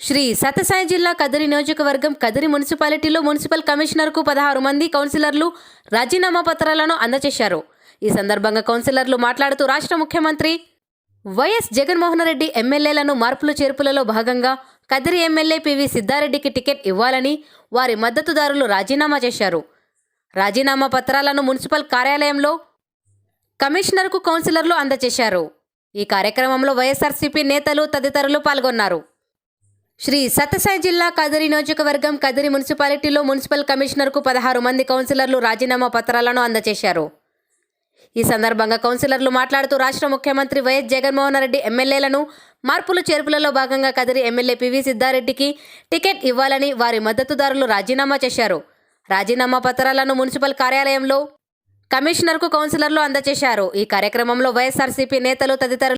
శ్రీ సత్యసాయి జిల్లా కదిరి నియోజకవర్గం కదిరి మున్సిపాలిటీలో మున్సిపల్ కమిషనర్కు పదహారు మంది కౌన్సిలర్లు రాజీనామా పత్రాలను అందజేశారు. ఈ సందర్భంగా కౌన్సిలర్లు మాట్లాడుతూ రాష్ట్ర ముఖ్యమంత్రి వైఎస్ జగన్మోహన్ రెడ్డి ఎమ్మెల్యేలను మార్పులు చేర్పులలో భాగంగా కదిరి ఎమ్మెల్యే పివి సిద్ధారెడ్డికి టికెట్ ఇవ్వాలని వారి మద్దతుదారులు రాజీనామా చేశారు. రాజీనామా పత్రాలను మున్సిపల్ కార్యాలయంలో కమిషనర్కు కౌన్సిలర్లు అందజేశారు. ఈ కార్యక్రమంలో వైఎస్ఆర్సీపీ నేతలు తదితరులు పాల్గొన్నారు. శ్రీ సత్యసాయి జిల్లా కదిరి నియోజకవర్గం కదిరి మున్సిపాలిటీలో మున్సిపల్ కమిషనర్కు పదహారు మంది కౌన్సిలర్లు రాజీనామా పత్రాలను అందజేశారు. ఈ సందర్భంగా కౌన్సిలర్లు మాట్లాడుతూ రాష్ట్ర ముఖ్యమంత్రి వైఎస్ జగన్మోహన్ రెడ్డి ఎమ్మెల్యేలను మార్పులు చేర్పులలో భాగంగా కదిరి ఎమ్మెల్యే పివి సిద్ధారెడ్డికి టికెట్ ఇవ్వాలని వారి మద్దతుదారులు రాజీనామా చేశారు. రాజీనామా పత్రాలను మున్సిపల్ కార్యాలయంలో కమిషనర్కు కౌన్సిలర్లు అందజేశారు. ఈ కార్యక్రమంలో వైఎస్ఆర్సీపీ నేతలు తదితరులు